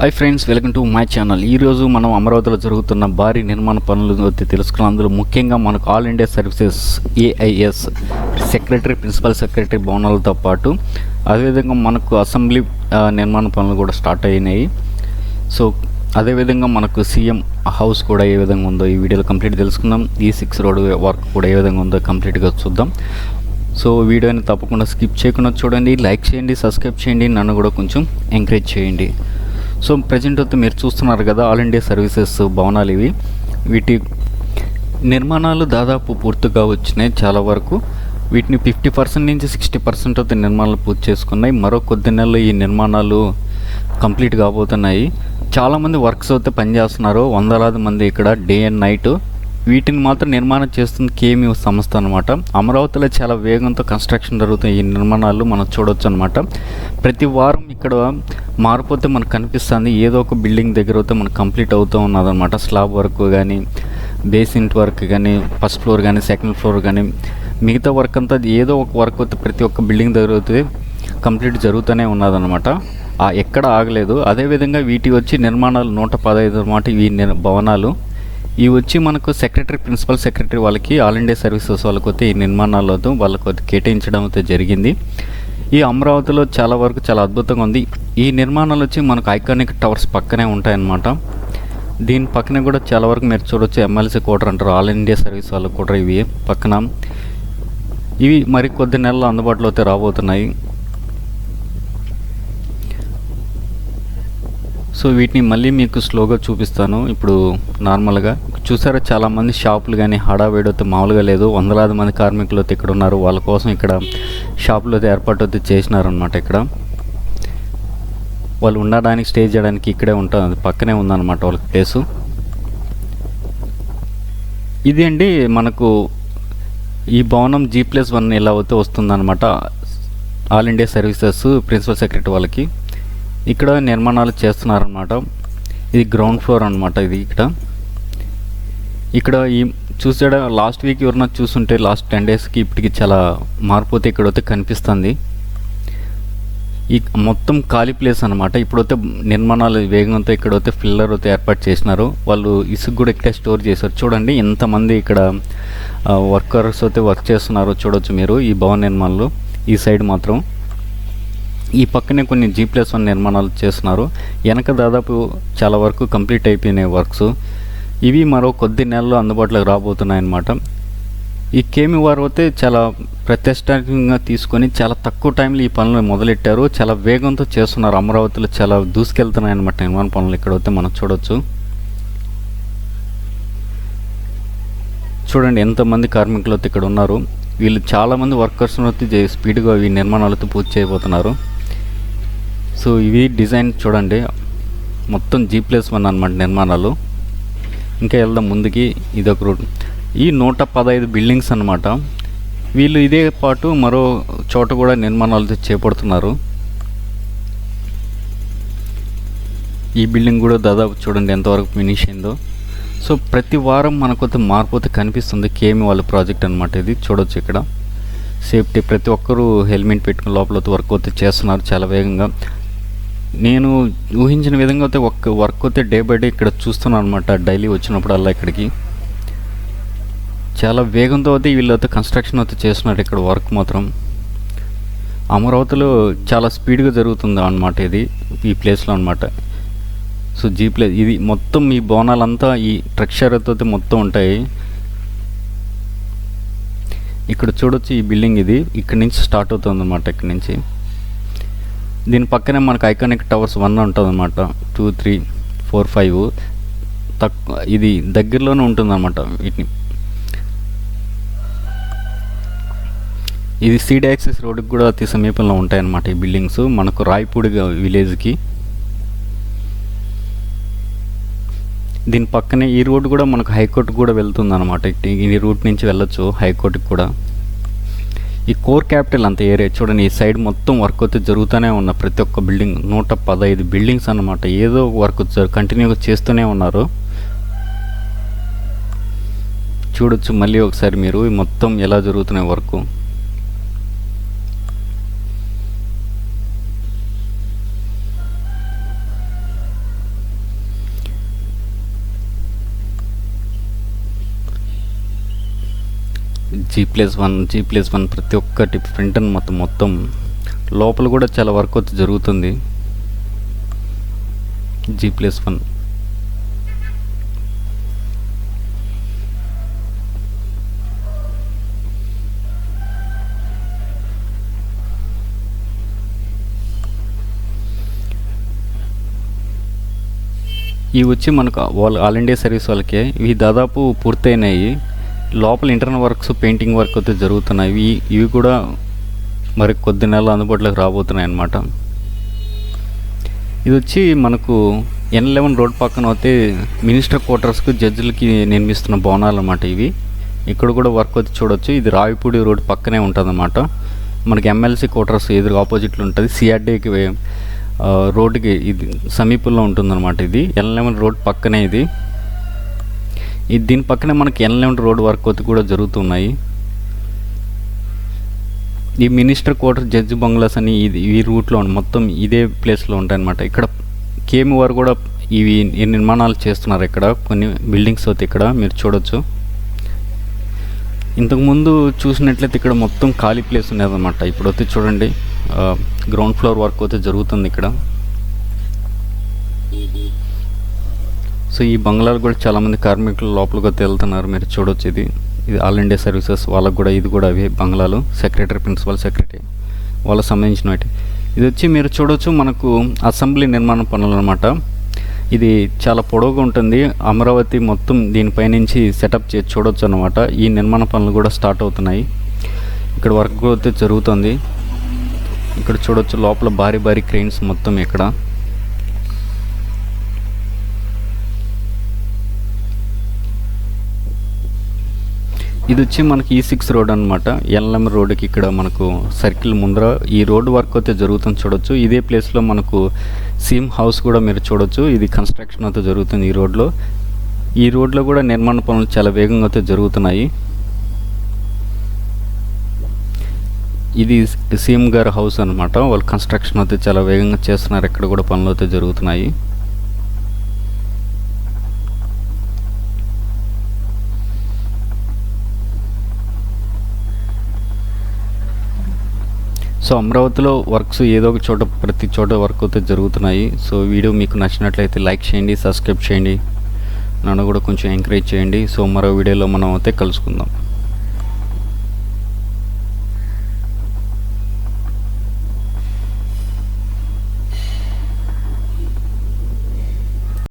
Hi friends welcome to my channel ఈరోజు మనం అమరావతిలో జరుగుతున్న భారీ నిర్మాణ పనులు గురించి తెలుసుకున్నాం. అందులో ముఖ్యంగా మనకు all India services AIS secretary principal secretary భవనాలతో పాటు అదేవిధంగా మనకు అసెంబ్లీ నిర్మాణ పనులు కూడా స్టార్ట్ అయినాయి. సో అదేవిధంగా మనకు సీఎం హౌస్ కూడా ఏ విధంగా ఉందో ఈ వీడియోలో కంప్లీట్ తెలుసుకుందాం. ఈ సిక్స్ రోడ్ వర్క్ కూడా ఏ విధంగా ఉందో కంప్లీట్గా చూద్దాం. సో వీడియోని తప్పకుండా స్కిప్ చేయకుండా చూడండి. లైక్ చేయండి సబ్స్క్రైబ్ చేయండి. నన్ను కూడా కొంచెం ఎంకరేజ్ చేయండి. సో ప్రజెంట్ అయితే మీరు చూస్తున్నారు కదా ఆల్ ఇండియా సర్వీసెస్ భవనాలు ఇవి. వీటి నిర్మాణాలు దాదాపు పూర్తిగా వచ్చినాయి చాలా వరకు. వీటిని ఫిఫ్టీ పర్సెంట్ నుంచి సిక్స్టీ పర్సెంట్ అయితే నిర్మాణాలు పూర్తి చేసుకున్నాయి. మరో కొద్ది నెలలు ఈ నిర్మాణాలు కంప్లీట్ కాబోతున్నాయి. చాలామంది వర్క్స్ అయితే పనిచేస్తున్నారు. వందలాది మంది ఇక్కడ డే అండ్ నైట్ వీటిని మాత్రం నిర్మాణం చేస్తుంది కేమీ సంస్థ అనమాట అమరావతిలో చాలా వేగంతో కన్స్ట్రక్షన్ జరుగుతాయి ఈ నిర్మాణాలు మనం చూడొచ్చు అనమాట ప్రతి వారం ఇక్కడ మారిపోతే మనకు కనిపిస్తుంది. ఏదో ఒక బిల్డింగ్ దగ్గర అయితే మనకు కంప్లీట్ అవుతూ ఉన్నదనమాట స్లాబ్ వర్క్ కానీ బేసింట్ వర్క్ కానీ ఫస్ట్ ఫ్లోర్ కానీ సెకండ్ ఫ్లోర్ కానీ మిగతా వర్క్ అంతా ఏదో ఒక వర్క్ అయితే ప్రతి ఒక్క బిల్డింగ్ దగ్గర అయితే కంప్లీట్ జరుగుతూనే ఉన్నదనమాట ఎక్కడ ఆగలేదు. అదేవిధంగా వీటి వచ్చి నిర్మాణాలు నూట పదహైదు అనమాట ఈ నిర్- భవనాలు. ఇవి వచ్చి మనకు సెక్రటరీ ప్రిన్సిపల్ సెక్రటరీ వాళ్ళకి ఆల్ ఇండియా సర్వీసెస్ వాళ్ళకి అయితే ఈ నిర్మాణాలతో వాళ్ళకు కేటాయించడం అయితే జరిగింది. ఈ అమరావతిలో చాలా వరకు చాలా అద్భుతంగా ఉంది. ఈ నిర్మాణాలు వచ్చి మనకు ఐకానిక్ టవర్స్ పక్కనే ఉంటాయన్నమాట. దీని పక్కనే కూడా చాలా వరకు మీరు చూడొచ్చు ఎమ్మెల్సీ కోటర్ అంటారు. ఆల్ ఇండియా సర్వీస్ వాళ్ళ కోటర్ ఇవి పక్కన. ఇవి మరి కొద్ది నెలల్లో అందుబాటులో అయితే రాబోతున్నాయి. సో వీటిని మళ్ళీ మీకు స్లోగా చూపిస్తాను. ఇప్పుడు నార్మల్గా చూసారా చాలామంది షాపులు కానీ హడావేడి అయితే మామూలుగా లేదు. వందలాది మంది కార్మికులు అయితే ఇక్కడ ఉన్నారు వాళ్ళ కోసం ఇక్కడ షాపులు అయితే ఏర్పాటు అయితే చేసినారనమాట ఇక్కడ. వాళ్ళు ఉండడానికి స్టే చేయడానికి ఇక్కడే ఉంటుంది పక్కనే ఉందన్నమాట వాళ్ళకి ప్లేసు. ఇది అండి మనకు ఈ భవనం జీ ప్లస్ వన్ ఇలా అయితే వస్తుందన్నమాట? All India services principal secretary వాళ్ళకి. ఇక్కడ నిర్మాణాలు చేస్తున్నారనమాట ఇది గ్రౌండ్ ఫ్లోర్ అనమాట ఇది ఇక్కడ. ఇక్కడ ఈ చూసాడ లాస్ట్ వీక్ ఎవరన్నా చూస్తుంటే లాస్ట్ టెన్ డేస్కి ఇప్పటికి చాలా మార్పు అయితే ఇక్కడైతే కనిపిస్తుంది. ఈ మొత్తం ఖాళీ ప్లేస్ అనమాట ఇప్పుడైతే నిర్మాణాలు వేగంతో ఇక్కడైతే ఫిల్లర్ అయితే ఏర్పాటు చేసినారు. వాళ్ళు ఇసుకు కూడా ఇక్కడే స్టోర్ చేశారు. చూడండి ఎంతమంది ఇక్కడ వర్కర్స్ అయితే వర్క్ చేస్తున్నారో. చూడొచ్చు మీరు ఈ భవన నిర్మాణాలు. ఈ సైడ్ మాత్రం. ఈ పక్కనే కొన్ని జీ ప్లస్ వన్ నిర్మాణాలు చేస్తున్నారు. వెనక దాదాపు చాలా వరకు కంప్లీట్ అయిపోయినాయి వర్క్స్. ఇవి మరో కొద్ది నెలల్లో అందుబాటులోకి రాబోతున్నాయి అన్నమాట ఈ కేమి వారు అయితే చాలా ప్రతిష్టాత్మకంగా తీసుకొని చాలా తక్కువ టైంలో ఈ పనులు మొదలెట్టారు. చాలా వేగంతో చేస్తున్నారు. అమరావతిలో చాలా దూసుకెళ్తున్నాయన్నమాట నిర్మాణ పనులు ఇక్కడ అయితే మనం చూడొచ్చు. చూడండి ఎంతమంది కార్మికులు అయితే ఇక్కడ ఉన్నారు. వీళ్ళు చాలామంది వర్కర్స్ అయితే స్పీడ్గా ఈ నిర్మాణాలతో పూర్తి చేయబోతున్నారు. సో ఇవి డిజైన్ చూడండి. మొత్తం జీ ప్లస్ వన్ అనమాట నిర్మాణాలు. ఇంకా వెళ్దాం ముందుకి ఇదొక రూట్. ఈ నూట పదహైదు బిల్డింగ్స్ అనమాట వీళ్ళు ఇదే పాటు మరో చోట కూడా నిర్మాణాలతో చేపడుతున్నారు. ఈ బిల్డింగ్ కూడా దాదాపు చూడండి ఎంతవరకు ఫినిష్ అయిందో. సో ప్రతి వారం మనకు మార్పు అయితే కనిపిస్తుంది. కేమి వాళ్ళ ప్రాజెక్ట్ అనమాట ఇది. చూడొచ్చు ఇక్కడ. సేఫ్టీ ప్రతి ఒక్కరూ హెల్మెట్ పెట్టుకుని లోపల వర్క్ అయితే చేస్తున్నారు చాలా వేగంగా. నేను ఊహించిన విధంగా అయితే ఒక్క వర్క్ అయితే డే బై డే ఇక్కడ చూస్తున్నాను అనమాట డైలీ వచ్చినప్పుడల్లా ఇక్కడికి. చాలా వేగంతో అయితే వీళ్ళైతే కన్స్ట్రక్షన్ అయితే చేస్తున్నారు ఇక్కడ వర్క్ మాత్రం. అమరావతిలో చాలా స్పీడ్గా జరుగుతుంది అనమాట ఇది ఈ ప్లేస్లో అనమాట సో జీ ప్లేస్ ఇది మొత్తం ఈ బోనాలంతా ఈ ట్రక్షర్తో అయితే మొత్తం ఉంటాయి. ఇక్కడ చూడొచ్చు ఈ బిల్డింగ్ ఇది. ఇక్కడ నుంచి స్టార్ట్ అవుతుంది అనమాట ఇక్కడ నుంచి. దీని పక్కనే మనకు ఐకానిక్ టవర్స్ వన్ ఉంటుంది అనమాట టూ త్రీ ఫోర్ ఫైవ్. తక్కువ ఇది దగ్గరలోనే ఉంటుంది అనమాట వీటిని. ఇది సీడ్ యాక్సెస్ రోడ్డుకి కూడా అతి సమీపంలో ఉంటాయన్నమాట ఈ బిల్డింగ్స్. మనకు రాయపూడి విలేజ్కి. దీని పక్కనే ఈ రోడ్ కూడా మనకు హైకోర్టు కూడా వెళ్తుంది అనమాట ఈ రూట్ నుంచి వెళ్ళొచ్చు హైకోర్టుకి కూడా. ఈ కోర్ క్యాపిటల్ అంత ఏరియా చూడండి ఈ సైడ్ మొత్తం వర్క్ అయితే జరుగుతూనే ఉన్న ప్రతి ఒక్క బిల్డింగ్. నూట పదహైదు బిల్డింగ్స్ అన్నమాట. ఏదో వర్క్ కంటిన్యూగా చేస్తూనే ఉన్నారు. చూడొచ్చు మళ్ళీ ఒకసారి మీరు మొత్తం ఎలా జరుగుతున్నాయి work. G plus one G plus one ప్రతి ఒక్కటి ఫ్రంట్ అండ్ మొత్తం మొత్తం లోపల కూడా చాలా వర్క్ జరుగుతుంది. జీ ప్లస్ వన్ ఇవి వచ్చి మనకు వాళ్ళు ఆల్ ఇండియా సర్వీస్ వాళ్ళకే. ఇవి దాదాపు పూర్తయినాయి. లోపల ఇంటర్నల్ వర్క్స్ పెయింటింగ్ వర్క్ అయితే జరుగుతున్నాయి. ఇవి ఇవి కూడా మరి కొద్ది నెలలు అందుబాటులోకి రాబోతున్నాయి అన్నమాట ఇది వచ్చి మనకు ఎన్ లెవెన్ రోడ్ పక్కన అయితే మినిస్టర్ క్వార్టర్స్కి జడ్జిలకి నిర్మిస్తున్న భవనాలు అన్నమాట ఇవి. ఇక్కడ కూడా వర్క్ వచ్చి చూడొచ్చు. ఇది రావిపూడి రోడ్ పక్కనే ఉంటుందన్నమాట. మనకి ఎమ్మెల్సీ క్వార్టర్స్ ఎదురు ఆపోజిట్లో ఉంటుంది. సిఆర్డీకి రోడ్డుకి ఇది సమీపంలో ఉంటుందన్నమాట ఇది. ఎన్ లెవెన్ రోడ్ పక్కనే ఇది. ఇది దీని పక్కనే మనకి ఎన్ రోడ్ వర్క్ కూడా జరుగుతున్నాయి. ఈ మినిస్టర్ క్వార్టర్ జడ్జి బంగ్లాస్ అని ఇది ఈ రూట్లో మొత్తం ఇదే ప్లేస్లో ఉంటాయి అన్నమాట ఇక్కడ కేమి వారు కూడా ఇవి నిర్మాణాలు చేస్తున్నారు ఇక్కడ. కొన్ని బిల్డింగ్స్ అయితే ఇక్కడ మీరు చూడొచ్చు. ఇంతకుముందు చూసినట్లయితే ఇక్కడ మొత్తం ఖాళీ ప్లేస్ ఉండేదన్నమాట. ఇప్పుడు అయితే చూడండి గ్రౌండ్ ఫ్లోర్ వర్క్ అయితే జరుగుతుంది ఇక్కడ. సో ఈ బంగ్లాలు కూడా చాలామంది కార్మికులు లోపలికి అయితే వెళ్తున్నారు మీరు చూడొచ్చు ఇది ఇది ఆల్ ఇండియా సర్వీసెస్ వాళ్ళకు కూడా ఇది కూడా అవే బంగ్లాలు. Secretary principal secretary. వాళ్ళకి సంబంధించినవి ఇది వచ్చి మీరు చూడొచ్చు మనకు అసెంబ్లీ నిర్మాణ పనులు అనమాట ఇది చాలా పొడవుగా ఉంటుంది. అమరావతి మొత్తం దీనిపైనుంచి సెటప్ చేసి చూడొచ్చు అనమాట ఈ నిర్మాణ పనులు కూడా స్టార్ట్ అవుతున్నాయి. ఇక్కడ వర్క్ అయితే జరుగుతుంది. ఇక్కడ చూడొచ్చు లోపల భారీ భారీ క్రెయిన్స్ మొత్తం ఇక్కడ. ఇది వచ్చి మనకి e ఈ సిక్స్ రోడ్ అనమాట ఎల్ఎం రోడ్కి ఇక్కడ మనకు సర్కిల్ ముందర ఈ రోడ్ వర్క్ అయితే జరుగుతుంది చూడొచ్చు. ఇదే ప్లేస్లో మనకు సీమ్ హౌస్ కూడా మీరు చూడొచ్చు. ఇది కన్స్ట్రక్షన్ అయితే జరుగుతుంది ఈ రోడ్లో. ఈ రోడ్లో కూడా నిర్మాణ పనులు చాలా వేగంగా అయితే జరుగుతున్నాయి. ఇది సీఎం గారి హౌస్ అనమాట వాళ్ళు కన్స్ట్రక్షన్ అయితే చాలా వేగంగా చేస్తున్నారు. ఇక్కడ కూడా పనులు అయితే జరుగుతున్నాయి. సో అమరావతిలో వర్క్స్ ఏదో ఒక చోట ప్రతి చోట వర్క్ అయితే జరుగుతున్నాయి. సో వీడియో మీకు నచ్చినట్లయితే లైక్ చేయండి సబ్స్క్రైబ్ చేయండి. నన్ను కూడా కొంచెం ఎంకరేజ్ చేయండి. సో మరో వీడియోలో మనం అయితే కలుసుకుందాం.